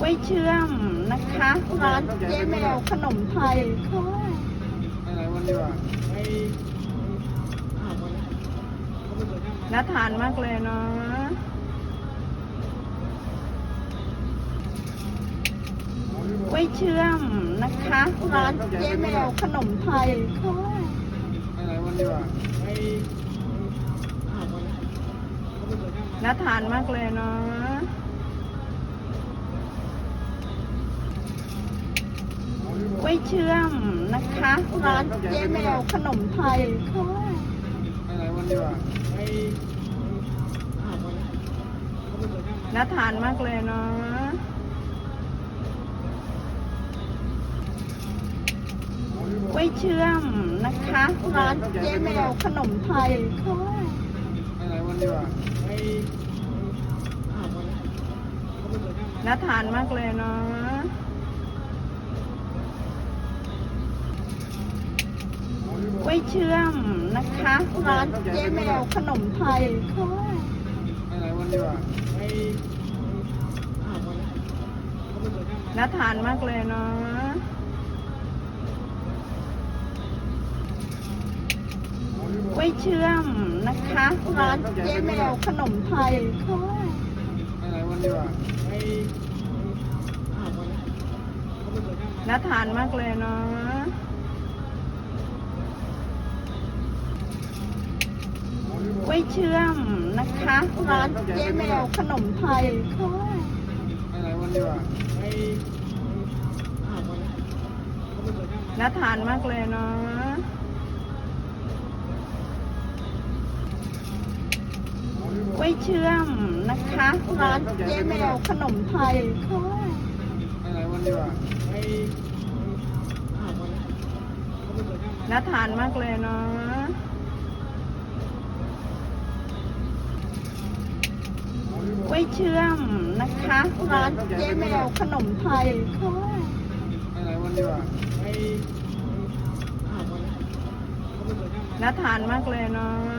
กล้วยเชื่อมนะคะ ร้านเจ๊แมวขนมไทยค่ะอะไรวันดีกว่าน่าทานมากเลยเนาะกล้วยเชื่อมนะคะ ร้านเจ๊แมวขนมไทยค่ะอะไรวันดีว่าน่าทานมากเลยเนาะ กล้วยเชื่อมนะคะร้านเจ๊แมวขนมไทยค่ะอะไรวันดีกว่าทานมากเลยเนาะกล้วยเชื่อมนะคะร้านเจ๊แมวขนมไทยค่ะอะไรวันดีกว่าน่าทานมากเลยเนาะ เชื่อมนะคะร้านเจ๊แมวขนมไทยค่ะน่าทานมากเลยเนาะกล้วยเชื่อมนะคะร้านเจ๊แมวขนมไทยค่ะอะไรวันดีกว่าน่าทานมากเลยเนาะ วยเชื่อมนะคะ ร้านเจ๊แมวขนมไทยค่ะอะไรวันดีกว่าทานมากเลยเนาะกล้วยเชื่อมนะคะ ร้านเจ๊แมวขนมไทยค่ะอะไรวันดีกว่าน่าทานมากเลยเนาะ วยเชื่อมนะคะ ร้านเจ๊แมวขนมไทยค่ะอะไรวันดีกว่าน่าทานมากเลยเนาะ